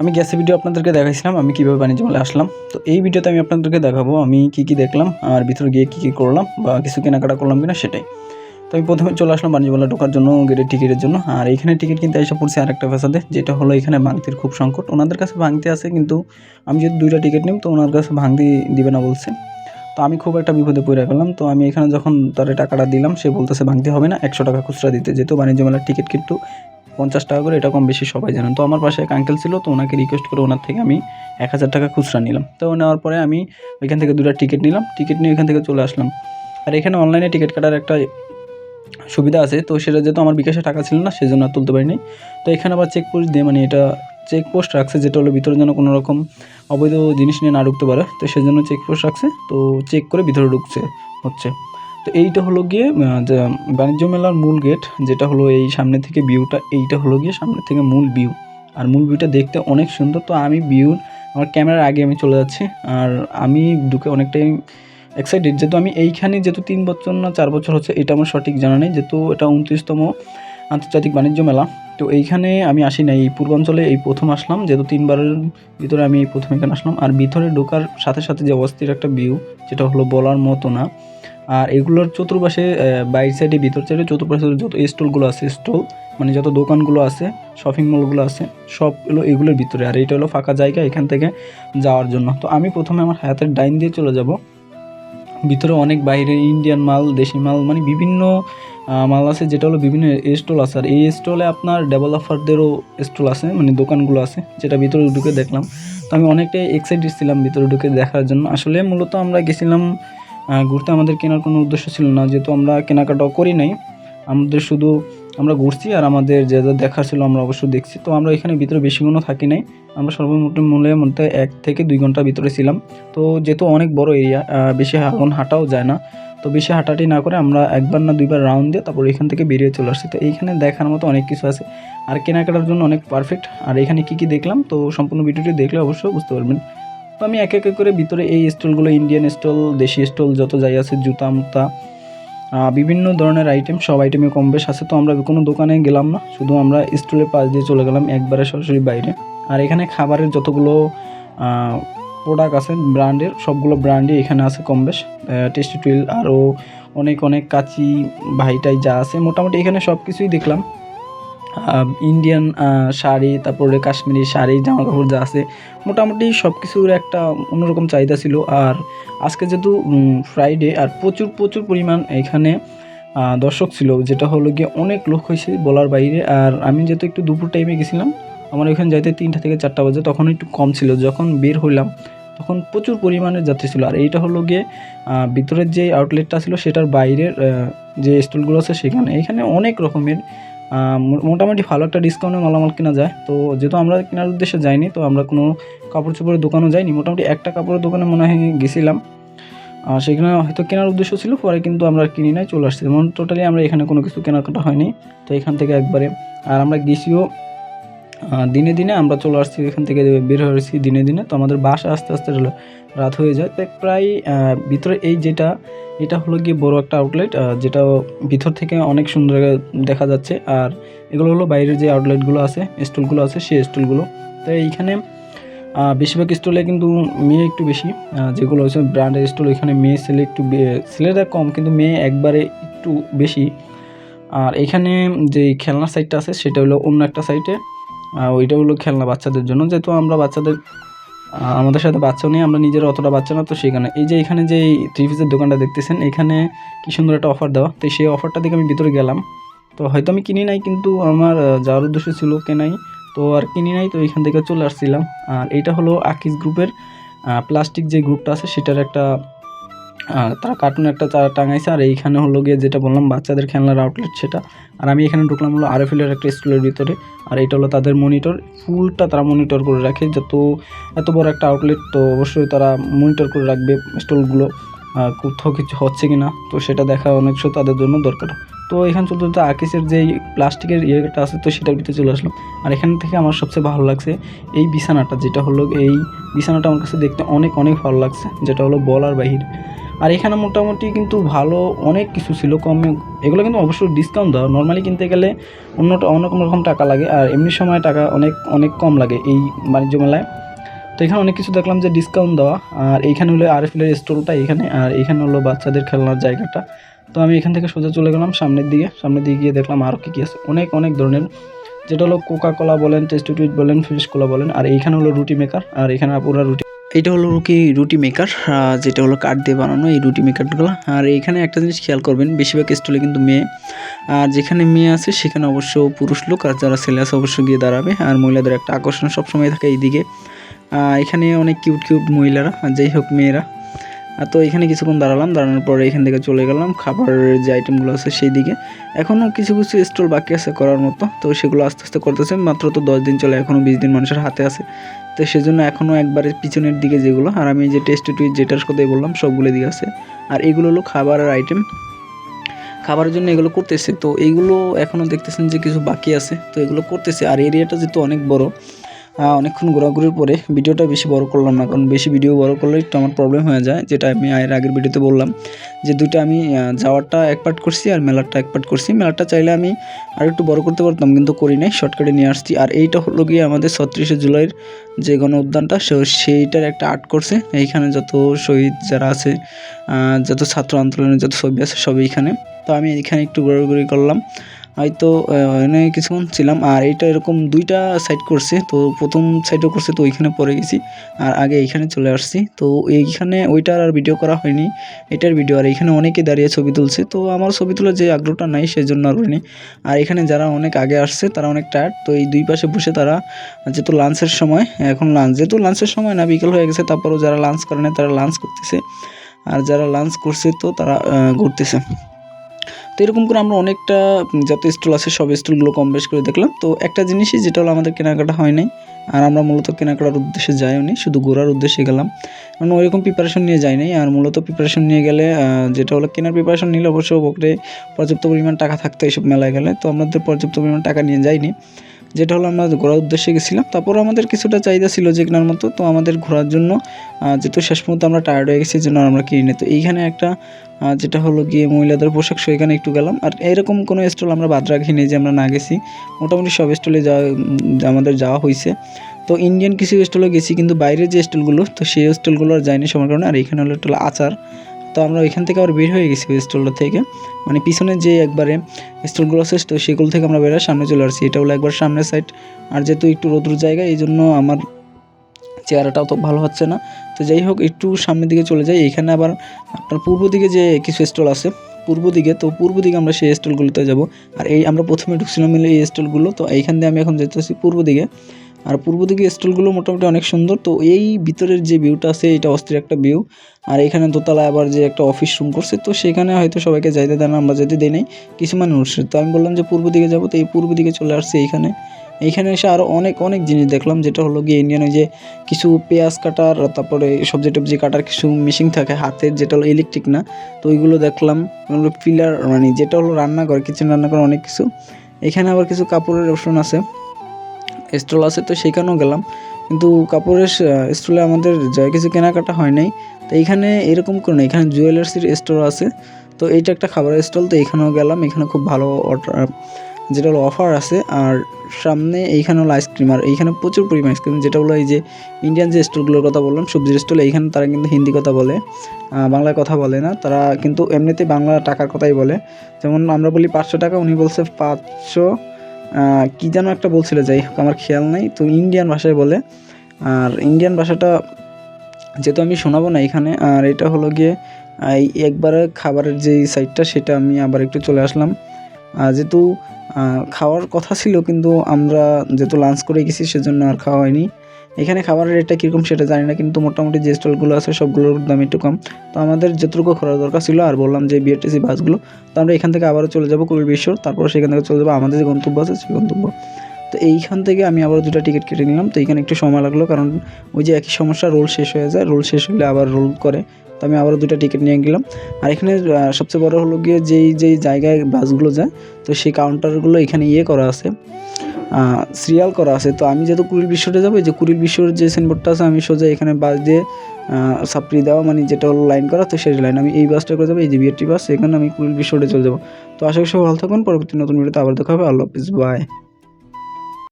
আমি গ্যাসের ভিডিও আপনাদেরকে দেখাইছিলাম, আমি কীভাবে বাণিজ্য মেলায় আসলাম। তো এই ভিডিওতে আমি আপনাদেরকে দেখাবো, আমি কী কী দেখলাম আর ভিতরে গিয়ে কী কী করলাম, বা কিছু কেনাকাটা করলাম কিনা সেটাই। তো আমি প্রথমে চলে আসলাম বাণিজ্য মেলা ঢোকার জন্য গেটের টিকিটের জন্য। আর এখানে টিকিট কিনতে এসে পড়ছে আরেকটা ফ্যাসাদে, যেটা হলো এখানে ভাঙতির খুব সংকট। ওনাদের কাছে ভাঙতি আছে, কিন্তু আমি যদি দুইটা টিকিট নিই তো ওনার কাছে ভাঙতি দিবে না বলছে। তো আমি খুব একটা বিপদে পড়ে গেলাম। তো আমি এখানে যখন তার টাকাটা দিলাম, সে বলতেছে ভাঙতে হবে না, একশো টাকা খুচরা দিতে। যেহেতু বাণিজ্য মেলার টিকিট কিন্তু পঞ্চাশ টাকা করে, এটা কম বেশি সবাই জানেন তো আমার পাশে এক আঙ্কেল ছিল, তো ওনাকে রিকোয়েস্ট করে ওনার থেকে আমি এক হাজার টাকা খুচরা নিলাম। তো নেওয়ার পরে আমি ওইখান থেকে দুটা টিকিট নিলাম। টিকিট নিয়ে ওইখান থেকে চলে আসলাম। আর এখানে অনলাইনে টিকিট কাটার একটা সুবিধা আছে। তো সেটা যেহেতু আমার বিকাশে টাকা ছিল না, সেজন্য আর তুলতে পারিনি। তো এখানে আবার চেক পোস্ট দিয়ে মানে এটা চেক পোস্ট রাখছে, যেটা হলো ভিতরে যেন কোনো রকম অবৈধ জিনিস নিয়ে না ঢুকতে পারে। তো সেজন্য চেক পোস্ট রাখছে। তো চেক করে ভিতরে ঢুকছে, হচ্ছে। তো এইটা হলো গিয়ে বাণিজ্য মেলার মূল গেট যেটা হলো এই সামনে থেকে ভিউটা এইটা হলো গিয়ে সামনে থেকে মূল ভিউ আর মূল ভিউটা দেখতে অনেক সুন্দর। তো আমি ভিউ আমার ক্যামেরার আগে আমি চলে যাচ্ছি। আর আমি ঢুকে অনেকটাই এক্সাইটেড যেহেতু আমি এইখানে যেহেতু তিন বছর না চার বছর হচ্ছে, এটা আমার সঠিক জানা নেই। যেহেতু এটা উনত্রিশতম আন্তর্জাতিক বাণিজ্য মেলা। তো এইখানে আমি আসি নাই, এই পূর্বাঞ্চলে এই প্রথম আসলাম। যেহেতু তিনবারের ভিতরে আমি এই প্রথম এখানে আসলাম। আর ভিতরে ঢোকার সাথে সাথে যে অস্থির একটা ভিউ যেটা হলো বলার মতো না। আর এগুলোর চতুর্পাশে বাইর সাইডে, ভিতর সাইডে চতুর্পাশে যত স্টলগুলো আছে, স্টল মানে যত দোকানগুলো আছে শপিং মলগুলো আছে সবগুলো এগুলোর ভিতরে। আর এইটা হলো ফাঁকা জায়গা এখান থেকে যাওয়ার জন্য। তো আমি প্রথমে আমার হায়াতের ডাইন দিয়ে চলে যাব। ভিতরে অনেক বাইরে ইন্ডিয়ান মাল, দেশি মাল মানে বিভিন্ন মাল আছে, যেটা হলো বিভিন্ন স্টল আছে। আর এই স্টলে আপনার ডেভেলপারদেরও স্টল আছে মানে দোকানগুলো আছে, যেটা ভিতরে ঢুকে দেখলাম। তো আমি অনেকটাই এক্সাইটেড ছিলাম ভিতরে ঢুকে দেখার জন্য। আসলে মূলত আমরা গেছিলাম ঘুরতে আমাদের কেনার কোনো উদ্দেশ্য ছিল না। যেহেতু আমরা কেনাকাটাও করি নাই, আমাদের শুধু আমরা ঘুরছি আর আমাদের যে যা দেখার ছিল আমরা অবশ্য দেখছি। তো আমরা এখানে ভিতরে বেশিক্ষণও থাকি নাই। আমরা সর্বমোট মূল্যের মধ্যে এক থেকে দুই ঘণ্টা ভিতরে ছিলাম। তো যেহেতু অনেক বড় এরিয়া বেশি এখন হাঁটাও যায় না। তো বেশি হাঁটাটি না করে আমরা একবার না দুইবার রাউন্ড দিয়ে তারপর এখান থেকে বেরিয়ে চলে আসছি। তো এইখানে দেখার মতো অনেক কিছু আছে। আর কেনাকাটার জন্য অনেক পারফেক্ট আর এখানে কি কি দেখলাম, তো সম্পূর্ণ ভিডিওটি দেখলে অবশ্যই বুঝতে পারবেন। তো আমি এক এক করে ভিতরে এই স্টলগুলো ইন্ডিয়ান স্টল, দেশি স্টল, যত যাই আছে, জুতা, মুতা বিভিন্ন ধরনের আইটেম সব আইটেমে কম বেশ আছে। তো আমরা কোনো দোকানে গেলাম না, শুধু আমরা স্টলের পাশ দিয়ে চলে গেলাম, একবারে সরাসরি বাইরে। আর এখানে খাবারের যতগুলো প্রোডাক্ট আছে ব্র্যান্ডের সবগুলো ব্র্যান্ডই এখানে আছে কম বেশ। টেস্টি টুইল আরও অনেক অনেক কাচি ভাইটাই যা আছে, মোটামুটি এখানে সব কিছুই দেখলাম। ইন্ডিয়ান শাড়ি, তারপরে কাশ্মীরি শাড়ি জামা কাপড় যা আছে, মোটামুটি সব কিছুর একটা অন্যরকম চাহিদা ছিল। আর আজকে যেহেতু ফ্রাইডে আর প্রচুর প্রচুর পরিমাণ এখানে দর্শক ছিল, যেটা হলো গিয়ে অনেক লোক হয়েছে বলার বাইরে। আর আমি যেহেতু একটু দুপুর টাইমে গেছিলাম, আমার ওইখানে যাইতে তিনটা থেকে চারটা বাজে, তখন একটু কম ছিল। যখন বের হইলাম, তখন প্রচুর পরিমাণে যাত্রী ছিল। আর এইটা হলো গিয়ে ভিতরের যে আউটলেটটা ছিল, সেটার বাইরের যে স্টলগুলো আছে সেখানে, এখানে অনেক রকমের মোটামুটি ভালো একটা ডিসকাউন্টে মালামাল কেনা যায়। তো যেহেতু আমরা কেনার উদ্দেশ্যে যাইনি, তো আমরা কোনো কাপড় চোপড়ের দোকানও যাইনি। মোটামুটি একটা কাপড়ের দোকানে মনে হয় গেছিলাম। আর সেখানে হয়তো কেনার উদ্দেশ্য ছিল, পরে কিন্তু আমরা কিনি নাই, চলে আসছি। যেমন টোটালি আমরা এখানে কোনো কিছু কেনাকাটা হয়নি। তো এখান থেকে একবারে, আর আমরা গেছিও দিনে দিনে আমরা চলে আসছি, এখান থেকে বের হয়েছি দিনে দিনে। তো আমাদের বাসা আস্তে আস্তে রাত হয়ে যায়। তো প্রায় ভিতরে এই যেটা, এটা হলো গিয়ে বড় একটা আউটলেট যেটা ভিতর থেকে অনেক সুন্দর দেখা যাচ্ছে। আর এগুলো হলো বাইরের যে আউটলেটগুলো আছে স্টলগুলো আছে, সেই স্টলগুলো তো এইখানে বেশিরভাগ স্টলে কিন্তু মেয়ে একটু বেশি যেগুলো হচ্ছে ব্র্যান্ডের স্টল এখানে মেয়ে ছেলে একটু ছেলেরা কম, কিন্তু মেয়ে একবারে একটু বেশি। আর এখানে যে খেলনার সাইডটা আছে, সেটা হলো অন্য একটা সাইডে ওইটা হলো খেলনা বাচ্চাদের জন্য। যেহেতু আমরা বাচ্চাদের আমাদের সাথে বাচ্চাও নেই, আমরা নিজেরা অতটা বাচ্চা না, তো সেখানে এই যে এখানে যে থ্রি দোকানটা দেখতেছেন, এখানে কি সুন্দর একটা অফার দেওয়া। তো সেই অফারটা দেখে আমি ভিতরে গেলাম। তো হয়তো আমি কিনি নাই, কিন্তু আমার যাওয়ার উদ্দেশ্য ছিল কেনাই তো আর কিনি নাই, তো এখান থেকে চলে আসছিলাম। আর এটা হলো আকিস গ্রুপের প্লাস্টিক যে গ্রুপটা আছে, সেটার একটা তারা কার্টুন একটা টাঙাইছে, আর এইখানে হলো গিয়ে যেটা বললাম, বাচ্চাদের খেলনার আউটলেট সেটা। আর আমি এখানে ঢুকলাম হলো আরএফএলের একটা স্টলের ভিতরে। আর এটা হলো তাদের মনিটর ফুলটা তারা মনিটর করে রাখে। যত, এত বড় একটা আউটলেট তো অবশ্যই তারা মনিটর করে রাখবে স্টলগুলো কোথাও কিছু হচ্ছে কি না তো সেটা দেখা অনেক সময় তাদের জন্য দরকার। তো এখানে চলতে চলতে আকিসের যে প্লাস্টিকের ইয়েটা আছে, তো সেটার ভিতরে চলে আসলাম। আর এখান থেকে আমার সবচেয়ে ভালো লাগছে এই বিছানাটা, যেটা হলো এই বিছানাটা আমার কাছে দেখতে অনেক অনেক ভালো লাগছে, যেটা হলো বলার বাহির। আর এখানে মোটামুটি কিন্তু ভালো অনেক কিছু ছিল, কমে এগুলো কিন্তু অবশ্যই ডিসকাউন্ট দেওয়া। নর্মালি কিনতে গেলে অন্যটা, অন্য কোনো রকম টাকা লাগে, আর এমনি সময় টাকা অনেক অনেক কম লাগে এই বাণিজ্য মেলায়। তো এখানে অনেক কিছু দেখলাম যে ডিসকাউন্ট দেওয়া, আর এইখানে হলো আর আরএফএলের স্টলটা এখানে, আর এখানে হলো বাচ্চাদের খেলনার জায়গাটা। তো আমি এখান থেকে সোজা চলে গেলাম সামনের দিকে সামনের দিকে গিয়ে দেখলাম আরও কী কী আছে। অনেক অনেক ধরনের, যেটা হলো কোকা কোলা বলেন টেস্টি টুইট বলেন ফিশ কোলা বলেন, আর এইখানে হলো রুটি মেকার আর এখানে আপুরা রুটি এটা হলো রুটি রুটি মেকার যেটা হলো কাঠ দিয়ে বানানো এই রুটি মেকারগুলো আর এইখানে একটা জিনিস খেয়াল করবেন, বেশিরভাগ স্টলে কিন্তু মেয়ে আর যেখানে মেয়ে আছে সেখানে অবশ্য পুরুষ লোক আর যারা ছেলে আছে অবশ্য গিয়ে দাঁড়াবে। আর মহিলাদের একটা আকর্ষণ সবসময় থাকে এইদিকে। এখানে অনেক কিউট কিউট মহিলারা যাই হোক মেয়েরা। তো এখানে কিছুক্ষণ দাঁড়ালাম, দাঁড়ানোর পরে এখান থেকে চলে গেলাম খাবারের যে আইটেমগুলো আছে সেই দিকে এখনও কিছু কিছু স্টল বাকি আছে করার মতো, তো সেগুলো আস্তে আস্তে করতেছে। মাত্র তো দশ দিন চলে, এখনও বিশ দিন মানুষের হাতে আছে। তো সেজন্য এখনও একবারে পিছনের দিকে যেগুলো, আর আমি যে টেস্ট টুইট যেটার কথাই বললাম, সবগুলো দিয়ে আছে। আর এগুলো হলো খাবারের আইটেম খাবারের জন্য এগুলো করতেছে, তো এইগুলো এখনও দেখতেছেন যে কিছু বাকি আছে, তো এগুলো করতেছে। আর এরিয়াটা যেহেতু অনেক বড় অনেকক্ষণ ঘোরাঘুরির পরে ভিডিওটা বেশি বড় করলাম না, কারণ বেশি ভিডিও বড় করলে একটু আমার প্রবলেম হয়ে যায়, যেটা আমি এর আগের ভিডিওতে বললাম। যে দুইটা আমি যাওয়ারটা এক পার্ট করছি আর মেলারটা এক পার্ট করছি। মেলারটা চাইলে আমি আর একটু বড় করতে পারতাম, কিন্তু করি নাই শর্টকাটে নিয়ে আসছি। আর এইটা হলো গিয়ে আমাদের ছত্রিশে জুলাইয়ের যে গণ উদ্যানটা সেইটার একটা আর্ট করছে এইখানে যত শহীদ যারা আছে যত ছাত্র আন্দোলনের যত ছবি আছে সব এইখানে। তো আমি এখানে একটু ঘোরাঘুরি করলাম। হয়তো এখানে কিছুক্ষণ ছিলাম। আর এইটা এরকম দুইটা সাইড করছে। তো প্রথম সাইডও করছে, তো ওইখানে পরে গেছি। আর আগে এইখানে চলে আসছি। তো এইখানে ওইটার আর ভিডিও করা হয়নি। এটার ভিডিও আর এইখানে অনেকে দাঁড়িয়ে ছবি তুলছে। তো আমার ছবি তোলার যে আগ্রহটা নাই সেই জন্য আর হয়নি। আর এখানে যারা অনেক আগে আসছে, তারা অনেক টায়ার্ড তো এই দুই পাশে বসে তারা যেহেতু লাঞ্চের সময়, এখন লাঞ্চ যেহেতু লাঞ্চের সময় না, বিকেল হয়ে গেছে, তারপরেও যারা লাঞ্চ করে না তারা লাঞ্চ করতেছে। আর যারা লাঞ্চ করছে, তো তারা ঘুরতেছে। তো এরকম করে আমরা অনেকটা যত স্টল আছে সব স্টলগুলো কম বেশ করে দেখলাম। তো একটা জিনিসই যেটা হলো আমাদের কেনাকাটা হয় নাই, আর আমরা মূলত কেনাকাটার উদ্দেশ্যে যাইও নি, শুধু ঘোরার উদ্দেশ্যে গেলাম। কারণ ওইরকম প্রিপারেশন নিয়ে যাই নাই, আর মূলত প্রিপারেশন নিয়ে গেলে যেটা হলো কেনার প্রিপারেশন নিলে অবশ্য পকেটে পর্যাপ্ত পরিমাণ টাকা থাকতো এইসব মেলায় গেলে, তো আমাদের পর্যাপ্ত পরিমাণ টাকা নিয়ে যাইনি। যেটা হলো আমরা ঘোরার উদ্দেশ্যে গেছিলাম। তারপর আমাদের কিছুটা চাহিদা ছিল যে কেনার মতো। তো আমাদের ঘোরার জন্য যেহেতু শেষ পর্যন্ত আমরা টায়ার্ড হয়ে গেছি জন্য আমরা কিনি। তো এইখানে একটা যেটা হলো গিয়ে মহিলাদের পোশাক সো এখানে একটু গেলাম। আর এরকম কোনো স্টল আমরা বাদ রাখিনি যে আমরা না গেছি। মোটামুটি সব স্টলে যাওয়া আমাদের যাওয়া হয়েছে তো ইন্ডিয়ান কিছু স্টলে গেছি, কিন্তু বাইরের যে স্টলগুলো তো সেই স্টলগুলো আর যায়নি সময় কারণে। আর এখানে হলো একটা আচার। তো আমরা ওইখান থেকে আবার বের হয়ে গেছি ওই স্টলটা থেকে। মানে পিছনে যে একবারে স্টলগুলো আছে, তো সেগুলো থেকে আমরা বেরোয় সামনে চলে আসছি। এটা হলো একবার সামনের সাইড আর যেহেতু একটু রোদ্র জায়গা, এই জন্য আমার চেহারাটাও তো ভালো হচ্ছে না। তো যাই হোক, একটু সামনের দিকে চলে যাই। এখানে আবার আপনার পূর্ব দিকে যে কিছু স্টল আছে, পূর্ব দিকে, তো পূর্ব দিকে আমরা সেই স্টলগুলোতে যাব। আর এই আমরা প্রথমে ঢুকছিলাম মিলে এই স্টলগুলো তো এইখান দিয়ে আমি এখন যেতেছি পূর্ব দিকে। আর পূর্ব দিকে স্টলগুলো মোটামুটি অনেক সুন্দর। তো এই ভিতরের যে ভিউটা আছে, এটা অস্থির একটা ভিউ। আর এখানে দোতলায় আবার যে একটা অফিস রুম করছে, তো সেখানে হয়তো সবাইকে যাইতে দেয় না আমরা যেতে দিই নাই। কিছু মানুষ তো আমি বললাম যে পূর্ব দিকে যাব, তো এই পূর্ব দিকে চলে আসছে এইখানে। এইখানে এসে আরও অনেক অনেক জিনিস দেখলাম, যেটা হলো গিয়ে ইন্ডিয়ান যে কিছু পেঁয়াজ কাটার, তারপরে সবজি টবজি কাটার কিছু মেশিন থাকে হাতের, যেটা হলো ইলেকট্রিক না। তো ওইগুলো দেখলাম, ওগুলো পিলার মানে যেটা হলো রান্নাঘর কিচেন রান্নাঘর, অনেক কিছু। এখানে আবার কিছু কাপড়ের অপশন আছে। স্টল আছে তো সেখানেও গেলাম। কিন্তু কাপড়ের স্টলে আমাদের যা কিছু কেনাকাটা হয় নাই। তো এইখানে এরকম করে না এখানে জুয়েলার্সির স্টোর আছে। তো এইটা একটা খাবারের স্টল। তো এখানেও গেলাম। এখানে খুব ভালো অর্ডার যেটা হলো অফার আছে। আর সামনে এইখানে হলো আইসক্রিম আর এইখানে প্রচুর পরিমাণ আইসক্রিম যেটা হলো এই যে ইন্ডিয়ান যে স্টলগুলোর কথা বললাম, সবজির স্টল, এইখানে তারা কিন্তু হিন্দি কথা বলে বাংলায় কথা বলে না। তারা কিন্তু এমনিতে বাংলা টাকার কথাই বলে। যেমন আমরা বলি পাঁচশো টাকা, উনি বলছে পাঁচশো কি যেন একটা বলছিল, যাই হোক, আমার খেয়াল নেই। তো ইন্ডিয়ান ভাষায় বলে। আর ইন্ডিয়ান ভাষাটা যেহেতু আমি শোনাবো না এখানে, আর এটা হলো গিয়ে এই একবারে খাবারের যে সাইডটা সেটা আমি আবার একটু চলে আসলাম। আর যেহেতু খাওয়ার কথা ছিল, কিন্তু আমরা যেহেতু লাঞ্চ করে গেছি, সেজন্য আর খাওয়া হয়নি। এখানে খাবারের রেটটা কীরকম সেটা জানি না, কিন্তু মোটামুটি যে স্টলগুলো আছে সবগুলোর দাম একটু কম। তো আমাদের যতটুকু করার দরকার ছিল, আর বললাম যে বিআরটিসি বাসগুলো, তো আমরা এখান থেকে আবারও চলে যাব কুড়ি বিশ্বর তারপর সেখান থেকে চলে যাব আমাদের যে গন্তব্য আছে সেই গন্তব্য। তো এইখান থেকে আমি আবার দুটো টিকিট কেটে নিলাম, তো এখানে একটু সময় লাগল, কারণ ওই যে একই সমস্যা রোল শেষ হয়ে যায় রোল শেষ হলে আবার রোল করে। তো আমি আবারও দুটো টিকিট নিয়ে গেলাম। আর এখানে সবচেয়ে বড় হলো গিয়ে যেই যেই জায়গায় বাসগুলো যায়, তো সেই কাউন্টারগুলো এখানে ইয়ে করা আছে। সিরিয়াল করা আছে। তো আমি যেহেতু কুড়িল বিশ্বটা যাব যে কুড়িল বিশ্বর যে সাইনবোর্ডটা আছে, আমি সোজা এখানে বাস দিয়ে সাপ্রি দেওয়া মানে যেটা হলো লাইন করা, তো সেই লাইন আমি এই বাসটা করে যাব, এই যে বিআরটি বাস, এখানে আমি কুড়িল বিশ্বটা চলে যাব। তো আশা করি সব ভালো থাকুন পরবর্তী নতুন ভিডিওতে আবার দেখা হবে। আল্লাহ হাফিজ বাই